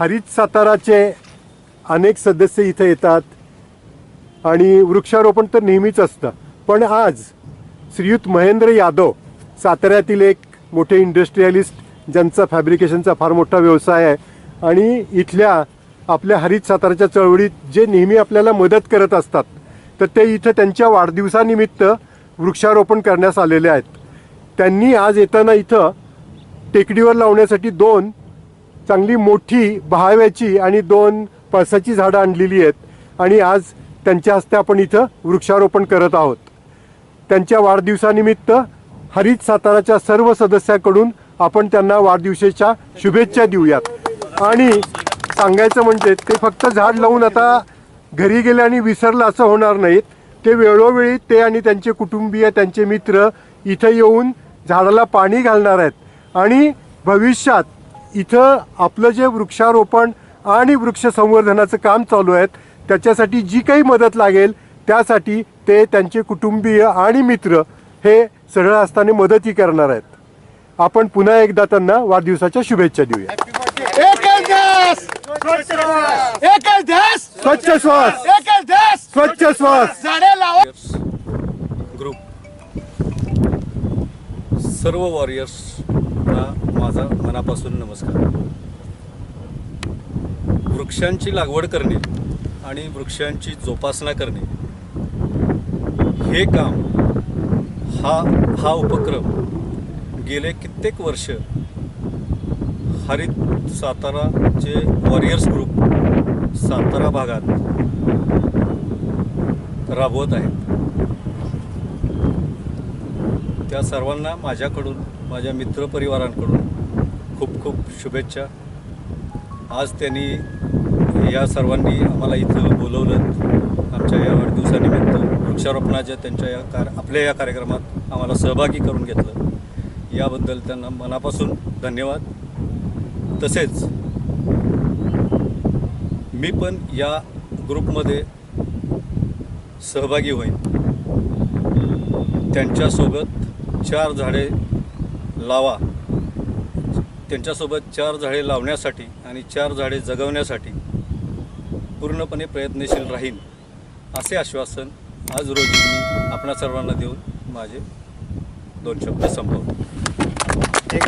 हरित साताराचे अनेक सदस्य इथे येतात. आणि वृक्षारोपण तर नेहमीच असतं. पण आज श्रीयुत महेंद्र यादव साताऱ्यातील एक मोठे इंडस्ट्रियलिस्ट ज्यांचा फॅब्रिकेशनचा फार मोठा व्यवसाय आहे. आणि इथल्या आपल्या हरित साताराच्या चळवळीत जे नेहमी आपल्याला मदत करत असतात तर ते इथं त्यांच्या वाढदिवसानिमित्त वृक्षारोपण करण्यास आलेले आहेत. त्यांनी आज येताना इथं टेकडीवर लावण्यासाठी दोन चांगली मोठी बहाव्याची आणि दोन पळसाची झाडं आणलेली आहेत. आणि आज त्यांच्या हस्ते आपण इथं वृक्षारोपण करत आहोत. त्यांच्या वाढदिवसानिमित्त हरित साताराच्या सर्व सदस्याकडून आपण त्यांना वाढदिवसाच्या शुभेच्छा देऊयात. आणि सांगायचं म्हणजे ते फक्त झाड लावून आता घरी गेले आणि विसरलं असं होणार नाहीत. ते वेळोवेळी ते आणि त्यांचे कुटुंबीय त्यांचे मित्र इथं येऊन झाडाला पाणी घालणार आहेत. आणि भविष्यात इथं आपलं जे वृक्षारोपण आणि वृक्ष संवर्धनाचं काम चालू आहे त्याच्यासाठी जी काही मदत लागेल त्यासाठी ते त्यांचे कुटुंबीय आणि मित्र हे सरळ असताना मदतही करणार आहेत. आपण पुन्हा एकदा त्यांना वाढदिवसाच्या शुभेच्छा देऊया. स्वच्छ श्वास! स्वच्छ श्वास! झाडे लावा! ग्रुप सर्व वॉरियर्सना माझा मनापासून नमस्कार. वृक्षांची लागवड करणे आणि वृक्षांची जोपासना करणे हे काम हा हा उपक्रम गेले कित्येक वर्ष हरित साताराचे वॉरियर्स ग्रुप सातारा भागात राबवत आहेत. त्या सर्वांना माझ्याकडून माझ्या मित्रपरिवारांकडून खूप खूप शुभेच्छा. आज त्यांनी या सर्वांनी आम्हाला इथं बोलवलं. आमच्या या वाढदिवसानिमित्त वृक्षारोपणाच्या त्यांच्या या कार आपल्या या कार्यक्रमात आम्हाला सहभागी करून घेतलं. याबद्दल त्यांना मनापासून धन्यवाद. तसेच मी पण या ग्रुपमध्ये सहभागी होईन. त्यांच्यासोबत चार झाडे लावा. त्यांच्यासोबत चार झाडे लावण्यासाठी आणि चार झाडे जगवण्यासाठी पूर्णपणे प्रयत्नशील राहीन असे आश्वासन आज रोजी मी आपणा सर्वांना देऊन माझे दोन शब्द संपवतो.